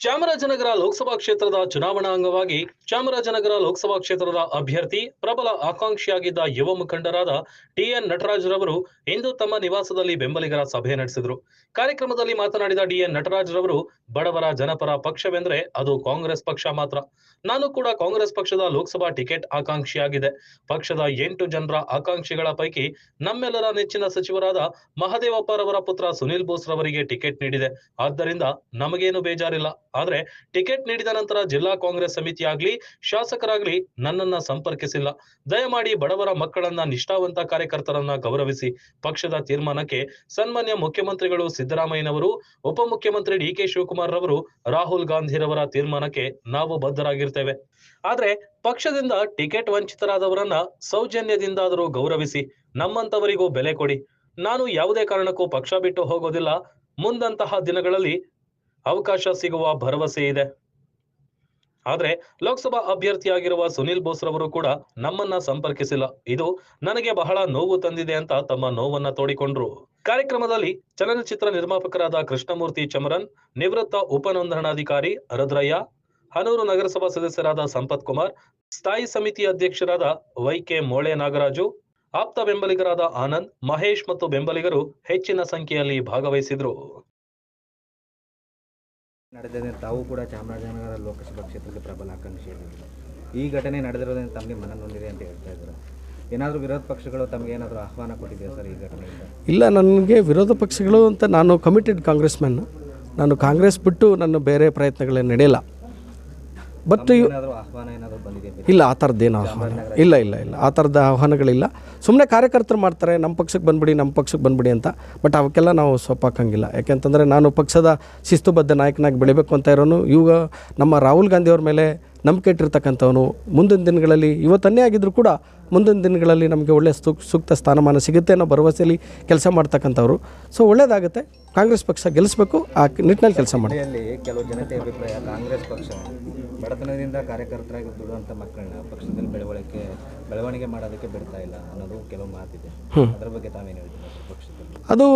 ಚಾಮರಾಜನಗರ ಲೋಕಸಭಾ ಕ್ಷೇತ್ರದ ಚುನಾವಣಾ ಅಂಗವಾಗಿ ಚಾಮರಾಜನಗರ ಲೋಕಸಭಾ ಕ್ಷೇತ್ರದ ಅಭ್ಯರ್ಥಿ ಪ್ರಬಲ ಆಕಾಂಕ್ಷಿಯಾಗಿದ್ದ ಯುವ ಮುಖಂಡರಾದ ಟಿಎನ್ ನಟರಾಜ್ ರವರು ಇಂದು ತಮ್ಮ ನಿವಾಸದಲ್ಲಿ ಬೆಂಬಲಿಗರ ಸಭೆ ನಡೆಸಿದರು. ಕಾರ್ಯಕ್ರಮದಲ್ಲಿ ಮಾತನಾಡಿದ ಡಿಎನ್ ನಟರಾಜ್ ರವರು, ಬಡವರ ಜನಪರ ಪಕ್ಷವೆಂದರೆ ಅದು ಕಾಂಗ್ರೆಸ್ ಪಕ್ಷ ಮಾತ್ರ. ನಾನು ಕೂಡ ಕಾಂಗ್ರೆಸ್ ಪಕ್ಷದ ಲೋಕಸಭಾ ಟಿಕೆಟ್ ಆಕಾಂಕ್ಷಿಯಾಗಿದೆ. ಪಕ್ಷದ ಎಂಟು ಜನರ ಆಕಾಂಕ್ಷಿಗಳ ಪೈಕಿ ನಮ್ಮೆಲ್ಲರ ನೆಚ್ಚಿನ ಸಚಿವರಾದ ಮಹದೇವಪ್ಪರವರ ಪುತ್ರ ಸುನಿಲ್ ಬೋಸ್ ರವರಿಗೆ ಟಿಕೆಟ್ ನೀಡಿದೆ. ಆದ್ದರಿಂದ ನಮಗೇನು ಬೇಜಾರಿಲ್ಲ. ಆದ್ರೆ ಟಿಕೆಟ್ ನೀಡಿದ ನಂತರ ಜಿಲ್ಲಾ ಕಾಂಗ್ರೆಸ್ ಸಮಿತಿ ಆಗ್ಲಿ, ಶಾಸಕರಾಗ್ಲಿ ನನ್ನನ್ನ ಸಂಪರ್ಕಿಸಿಲ್ಲ. ದಯಮಾಡಿ ಬಡವರ ಮಕ್ಕಳನ್ನ ನಿಷ್ಠಾವಂತ ಕಾರ್ಯಕರ್ತರನ್ನ ಗೌರವಿಸಿ. ಪಕ್ಷದ ತೀರ್ಮಾನಕ್ಕೆ ಸನ್ಮಾನ್ಯ ಮುಖ್ಯಮಂತ್ರಿಗಳು ಸಿದ್ದರಾಮಯ್ಯನವರು, ಉಪಮುಖ್ಯಮಂತ್ರಿ ಡಿ ಕೆ ಶಿವಕುಮಾರ್ ರವರು ರಾಹುಲ್ ಗಾಂಧಿರವರ ತೀರ್ಮಾನಕ್ಕೆ ನಾವು ಬದ್ಧರಾಗಿರ್ತೇವೆ. ಆದ್ರೆ ಪಕ್ಷದಿಂದ ಟಿಕೆಟ್ ವಂಚಿತರಾದವರನ್ನ ಸೌಜನ್ಯದಿಂದಾದರೂ ಗೌರವಿಸಿ, ನಮ್ಮಂತವರಿಗೂ ಬೆಲೆ ಕೊಡಿ. ನಾನು ಯಾವುದೇ ಕಾರಣಕ್ಕೂ ಪಕ್ಷ ಬಿಟ್ಟು ಹೋಗೋದಿಲ್ಲ. ಮುಂದಂತಹ ದಿನಗಳಲ್ಲಿ ಅವಕಾಶ ಸಿಗುವ ಭರವಸೆ ಇದೆ. ಆದರೆ ಲೋಕಸಭಾ ಅಭ್ಯರ್ಥಿಯಾಗಿರುವ ಸುನಿಲ್ ಬೋಸ್ ರವರು ಕೂಡ ನಮ್ಮನ್ನ ಸಂಪರ್ಕಿಸಿಲ್ಲ. ಇದು ನನಗೆ ಬಹಳ ನೋವು ತಂದಿದೆ ಅಂತ ತಮ್ಮ ನೋವನ್ನ ತೋಡಿಕೊಂಡ್ರು. ಕಾರ್ಯಕ್ರಮದಲ್ಲಿ ಚಲನಚಿತ್ರ ನಿರ್ಮಾಪಕರಾದ ಕೃಷ್ಣಮೂರ್ತಿ ಚಮರನ್, ನಿವೃತ್ತ ಉಪನೋಂದಣಾಧಿಕಾರಿ ರುದ್ರಯ್ಯ ಹನೂರು ನಗರಸಭಾ ಸದಸ್ಯರಾದ ಸಂಪತ್ ಕುಮಾರ್, ಸ್ಥಾಯಿ ಸಮಿತಿ ಅಧ್ಯಕ್ಷರಾದ ವೈಕೆ ಮೋಳೆ ನಾಗರಾಜು ಆಪ್ತ ಬೆಂಬಲಿಗರಾದ ಆನಂದ್, ಮಹೇಶ್ ಮತ್ತು ಬೆಂಬಲಿಗರು ಹೆಚ್ಚಿನ ಸಂಖ್ಯೆಯಲ್ಲಿ ಭಾಗವಹಿಸಿದ್ರು. ನಡೆದಿದೆ ತಾವು ಕೂಡ ಚಾಮರಾಜನಗರ ಲೋಕಸಭಾ ಕ್ಷೇತ್ರಕ್ಕೆ ಪ್ರಬಲ ಆಕಾಂಕ್ಷಿಯಾಗಿದ್ದಾರೆ ಈ ಘಟನೆ ನಡೆದಿರೋದ್ರಿಂದ ತಮಗೆ ಮನ ನೊಂದಿದೆ ಅಂತ ಹೇಳ್ತಾ ಇದ್ದಾರೆ ಏನಾದರೂ ವಿರೋಧ ಪಕ್ಷಗಳು ತಮಗೆ ಏನಾದರೂ ಆಹ್ವಾನ ಕೊಟ್ಟಿದೆಯಾ ಸರ್ ಈ ಘಟನೆ ಇಲ್ಲ ನನಗೆ ವಿರೋಧ ಪಕ್ಷಗಳು ಅಂತ ನಾನು ಕಮಿಟೆಡ್ ಕಾಂಗ್ರೆಸ್ ಮ್ಯಾನ್ ನಾನು ಕಾಂಗ್ರೆಸ್ ಬಿಟ್ಟು ನನ್ನ ಬೇರೆ ಪ್ರಯತ್ನಗಳೇ ನಡೆಯಲ್ಲ. ಬಟ್ ಆಹ್ವಾನ ಇಲ್ಲ, ಆ ಥರದ್ದೇನು ಆಹ್ವಾನ ಇಲ್ಲ. ಇಲ್ಲ ಇಲ್ಲ ಆ ಥರದ ಆಹ್ವಾನಗಳಿಲ್ಲ. ಸುಮ್ಮನೆ ಕಾರ್ಯಕರ್ತರು ಮಾಡ್ತಾರೆ, ನಮ್ಮ ಪಕ್ಷಕ್ಕೆ ಬಂದ್ಬಿಡಿ, ನಮ್ಮ ಪಕ್ಷಕ್ಕೆ ಬಂದ್ಬಿಡಿ ಅಂತ. ಬಟ್ ಅವಕ್ಕೆಲ್ಲ ನಾವು ಸೊಪ್ಪಾಕಂಗಿಲ್ಲ ಯಾಕೆಂತಂದರೆ ನಾನು ಪಕ್ಷದ ಶಿಸ್ತುಬದ್ಧ ನಾಯಕನಾಗಿ ಬೆಳಿಬೇಕು ಅಂತ ಇರೋನು. ಇವಾಗ ನಮ್ಮ ರಾಹುಲ್ ಗಾಂಧಿಯವ್ರ ಮೇಲೆ ನಂಬಿಕೆ ಇಟ್ಟಿರ್ತಕ್ಕಂಥವನು ಮುಂದಿನ ದಿನಗಳಲ್ಲಿ ಇವತ್ತನ್ನೇ ಆಗಿದ್ದರೂ ಕೂಡ ಮುಂದಿನ ದಿನಗಳಲ್ಲಿ ನಮಗೆ ಒಳ್ಳೆಯ ಸೂಕ್ ಸೂಕ್ತ ಸ್ಥಾನಮಾನ ಸಿಗುತ್ತೆ ಅನ್ನೋ ಭರವಸೆಯಲ್ಲಿ ಕೆಲಸ ಮಾಡ್ತಕ್ಕಂಥವ್ರು. ಸೊ ಒಳ್ಳೆಯದಾಗುತ್ತೆ ಕಾಂಗ್ರೆಸ್ ಪಕ್ಷ ಗೆಲ್ಲಿಸ್ಬೇಕು ಆ ನಿಟ್ಟಿನಲ್ಲಿ ಕೆಲಸ ಮಾಡಿ. ಕೆಲವು ಜನತೆ ಅಭಿಪ್ರಾಯ ಕಾಂಗ್ರೆಸ್ ಪಕ್ಷ ಬಡತನದಿಂದ ಕಾರ್ಯಕರ್ತರಾಗಿ ದುಡುವಂಥ ಮಕ್ಕಳನ್ನ ಪಕ್ಷದಲ್ಲಿ ಬೆಳವಣಿಗೆ ಬೆಳವಣಿಗೆ ಮಾಡೋದಕ್ಕೆ ಬಿಡ್ತಾ ಇಲ್ಲ ಅನ್ನೋದು ಕೆಲವು ಮಾತಿದೆ. ಅದರ ಬಗ್ಗೆ ತಾವೇನು ಪಕ್ಷದಲ್ಲಿ? ಅದು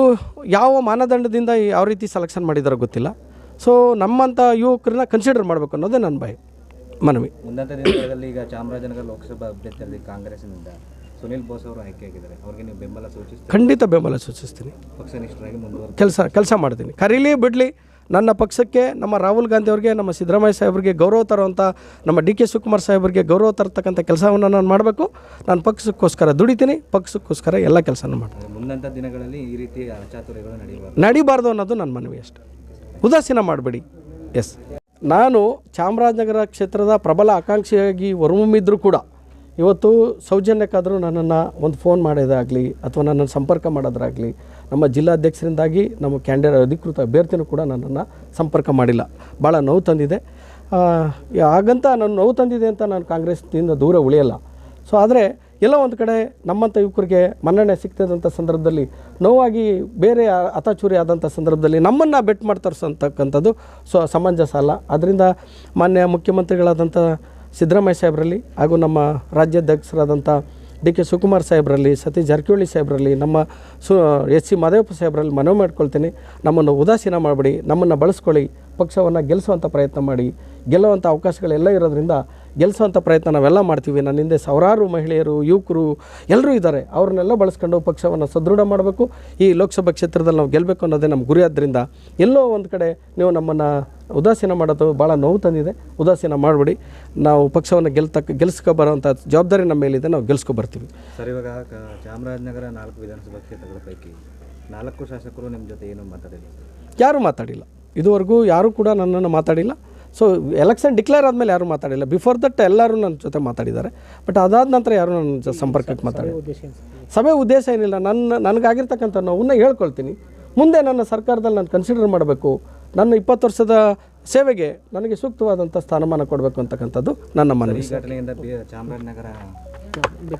ಯಾವ ಮಾನದಂಡದಿಂದ ಯಾವ ರೀತಿ ಸೆಲೆಕ್ಷನ್ ಮಾಡಿದಾರೋ ಗೊತ್ತಿಲ್ಲ. ಸೊ ನಮ್ಮಂಥ ಯುವಕರನ್ನ ಕನ್ಸಿಡರ್ ಮಾಡಬೇಕು ಅನ್ನೋದೇ ನನ್ನ ಭಯ. ಮನವಿ. ಮುಂದಂತ ದಿನಗಳಲ್ಲಿ ಈಗ ಚಾಮರಾಜನಗರ ಲೋಕಸಭಾ ಅಭ್ಯರ್ಥಿಯಲ್ಲಿ ಕಾಂಗ್ರೆಸ್ನಿಂದ ಸುನಿಲ್ ಬೋಸ್ ಅವರು ಆಯ್ಕೆಯಾಗಿದ್ದಾರೆ. ಅವ್ರಿಗೆ ನೀವು ಬೆಂಬಲ ಸೂಚಿಸ್ತೀನಿ ಖಂಡಿತ ಬೆಂಬಲ ಸೂಚಿಸ್ತೀನಿ. ಪಕ್ಷನಿಷ್ಠರಾಗಿ ಮುಂದುವರೆ ಕೆಲಸ ಕೆಲಸ ಮಾಡ್ತೀನಿ. ಕರೀಲಿ ಬಿಡಲಿ ನನ್ನ ಪಕ್ಷಕ್ಕೆ ನಮ್ಮ ರಾಹುಲ್ ಗಾಂಧಿ ಅವರಿಗೆ ನಮ್ಮ ಸಿದ್ದರಾಮಯ್ಯ ಸಾಹೇಬರಿಗೆ ಗೌರವ ತರುವಂಥ ನಮ್ಮ ಡಿ ಕೆ ಶಿವಕುಮಾರ್ ಸಾಹೇಬರಿಗೆ ಗೌರವ ತರ್ತಕ್ಕಂಥ ಕೆಲಸವನ್ನು ನಾನು ಮಾಡಬೇಕು. ನಾನು ಪಕ್ಷಕ್ಕೋಸ್ಕರ ದುಡಿತೀನಿ ಪಕ್ಷಕ್ಕೋಸ್ಕರ ಎಲ್ಲ ಕೆಲಸನೂ ಮಾಡ್ತೀನಿ. ಮುಂದಂತ ದಿನಗಳಲ್ಲಿ ಈ ರೀತಿ ಅಚಾತುರ್ಯಗಳು ನಡೆಯಬಾರ್ದು. ನಡಿಬಾರ್ದು ಅನ್ನೋದು ನನ್ನ ಮನವಿ ಅಷ್ಟೆ. ಉದಾಸೀನ ಮಾಡಬೇಡಿ. ಎಸ್ ನಾನು ಚಾಮರಾಜನಗರ ಕ್ಷೇತ್ರದ ಪ್ರಬಲ ಆಕಾಂಕ್ಷಿಯಾಗಿ ಹೊರಹೊಮ್ಮಿದ್ರೂ ಕೂಡ ಇವತ್ತು ಸೌಜನ್ಯಕ್ಕಾದರೂ ನನ್ನನ್ನು ಒಂದು ಫೋನ್ ಮಾಡೋದಾಗಲಿ ಅಥವಾ ನನ್ನನ್ನು ಸಂಪರ್ಕ ಮಾಡೋದಾಗಲಿ ನಮ್ಮ ಜಿಲ್ಲಾಧ್ಯಕ್ಷರಿಂದಾಗಿ, ನಮ್ಮ ಕ್ಯಾಂಡಿಡೇಟ್ ಅಧಿಕೃತ ಅಭ್ಯರ್ಥಿನೂ ಕೂಡ ನನ್ನನ್ನು ಸಂಪರ್ಕ ಮಾಡಿಲ್ಲ. ಭಾಳ ನೋವು ತಂದಿದೆ. ಹಾಗಂತ ನಾನು ನೋವು ತಂದಿದೆ ಅಂತ ನಾನು ಕಾಂಗ್ರೆಸ್ನಿಂದ ದೂರ ಉಳಿಯಲ್ಲ. ಸೊ, ಆದರೆ ಎಲ್ಲೋ ಒಂದು ಕಡೆ ನಮ್ಮಂಥ ಯುವಕರಿಗೆ ಮನ್ನಣೆ ಸಿಗ್ತದಂಥ ಸಂದರ್ಭದಲ್ಲಿ, ನೋವಾಗಿ ಬೇರೆ ಅತಾಚೂರಿ ಆದಂಥ ಸಂದರ್ಭದಲ್ಲಿ ನಮ್ಮನ್ನು ಬೆಟ್ ಮಾಡ್ತಾರೆ ಅಂತಕ್ಕಂಥದ್ದು ಸೊ, ಸಮಂಜಸ ಅಲ್ಲ. ಅದರಿಂದ ಮಾನ್ಯ ಮುಖ್ಯಮಂತ್ರಿಗಳಾದಂಥ ಸಿದ್ದರಾಮಯ್ಯ ಸಾಹೇಬರಲ್ಲಿ ಹಾಗೂ ನಮ್ಮ ರಾಜ್ಯಾಧ್ಯಕ್ಷರಾದಂಥ ಡಿ ಕೆ ಶಿವಕುಮಾರ್ ಸಾಹೇಬರಲ್ಲಿ, ಸತೀಶ್ ಜಾರಕಿಹೊಳಿ ಸಾಹೇಬರಲ್ಲಿ, ನಮ್ಮ ಸು, ಎಸ್ ಸಿ ಮಾದೇವಪ್ಪ ಸಾಹೇಬರಲ್ಲಿ ಮನವಿ ಮಾಡ್ಕೊಳ್ತೀನಿ. ನಮ್ಮನ್ನು ಉದಾಸೀನ ಮಾಡಬೇಡಿ, ನಮ್ಮನ್ನು ಬಳಸ್ಕೊಳ್ಳಿ, ಪಕ್ಷವನ್ನು ಗೆಲ್ಲಿಸುವಂಥ ಪ್ರಯತ್ನ ಮಾಡಿ, ಗೆಲ್ಲುವಂಥ ಅವಕಾಶಗಳೆಲ್ಲ ಇರೋದ್ರಿಂದ ಗೆಲ್ಲಿಸುವಂಥ ಪ್ರಯತ್ನ ನಾವೆಲ್ಲ ಮಾಡ್ತೀವಿ. ನನ್ನ ಹಿಂದೆ ಸಾವಿರಾರು ಮಹಿಳೆಯರು ಯುವಕರು ಎಲ್ಲರೂ ಇದ್ದಾರೆ. ಅವ್ರನ್ನೆಲ್ಲ ಬಳಸ್ಕೊಂಡು ಪಕ್ಷವನ್ನು ಸದೃಢ ಮಾಡಬೇಕು. ಈ ಲೋಕಸಭಾ ಕ್ಷೇತ್ರದಲ್ಲಿ ನಾವು ಗೆಲ್ಲಬೇಕು ಅನ್ನೋದೇ ನಮ್ಮ ಗುರಿ. ಆದ್ದರಿಂದ ಎಲ್ಲೋ ಒಂದು ಕಡೆ ನೀವು ನಮ್ಮನ್ನು ಉದಾಸೀನ ಮಾಡೋದು ಭಾಳ ನೋವು ತಂದಿದೆ. ಉದಾಸೀನ ಮಾಡಬೇಡಿ. ನಾವು ಪಕ್ಷವನ್ನು ಗೆಲ್ತಕ್ಕ ಗೆಲ್ಸ್ಕೊ ಬರೋವಂಥ ಜವಾಬ್ದಾರಿ ನಮ್ಮ ಮೇಲಿದೆ. ನಾವು ಗೆಲ್ಸ್ಕೊ ಬರ್ತೀವಿ. ಸರ್ ಇವಾಗ ಚಾಮರಾಜನಗರ ನಾಲ್ಕು ವಿಧಾನಸಭಾ ಕ್ಷೇತ್ರಗಳ ಪೈಕಿ ನಾಲ್ಕು ಶಾಸಕರು ನಿಮ್ಮ ಜೊತೆ ಏನೂ ಮಾತಾಡಿಲ್ಲ? ಯಾರೂ ಮಾತಾಡಿಲ್ಲ. ಇದುವರೆಗೂ ಯಾರೂ ಕೂಡ ನನ್ನನ್ನು ಮಾತಾಡಿಲ್ಲ. ಸೊ ಎಲೆಕ್ಷನ್ ಡಿಕ್ಲೇರ್ ಆದಮೇಲೆ ಯಾರೂ ಮಾತಾಡಿಲ್ಲ. ಬಿಫೋರ್ ದಟ್ ಎಲ್ಲರೂ ನನ್ನ ಜೊತೆ ಮಾತಾಡಿದ್ದಾರೆ. ಬಟ್ ಅದಾದ ನಂತರ ಯಾರು ನನ್ನ ಸಂಪರ್ಕಕ್ಕೆ ಮಾತಾಡಿ ಸಭೆ ಉದ್ದೇಶ ಏನಿಲ್ಲ. ನನ್ನ ನನಗಾಗಿರ್ತಕ್ಕಂಥ ನೋವನ್ನ ಹೇಳ್ಕೊಳ್ತೀನಿ. ಮುಂದೆ ನನ್ನ ಸರ್ಕಾರದಲ್ಲಿ ನಾನು ಕನ್ಸಿಡರ್ ಮಾಡಬೇಕು. ನನ್ನ ಇಪ್ಪತ್ತು ವರ್ಷದ ಸೇವೆಗೆ ನನಗೆ ಸೂಕ್ತವಾದಂಥ ಸ್ಥಾನಮಾನ ಕೊಡಬೇಕು ಅಂತಕ್ಕಂಥದ್ದು ನನ್ನ ಮನವಿ ಘಟನೆಯಿಂದ ಚಾಮರಾಜನಗರ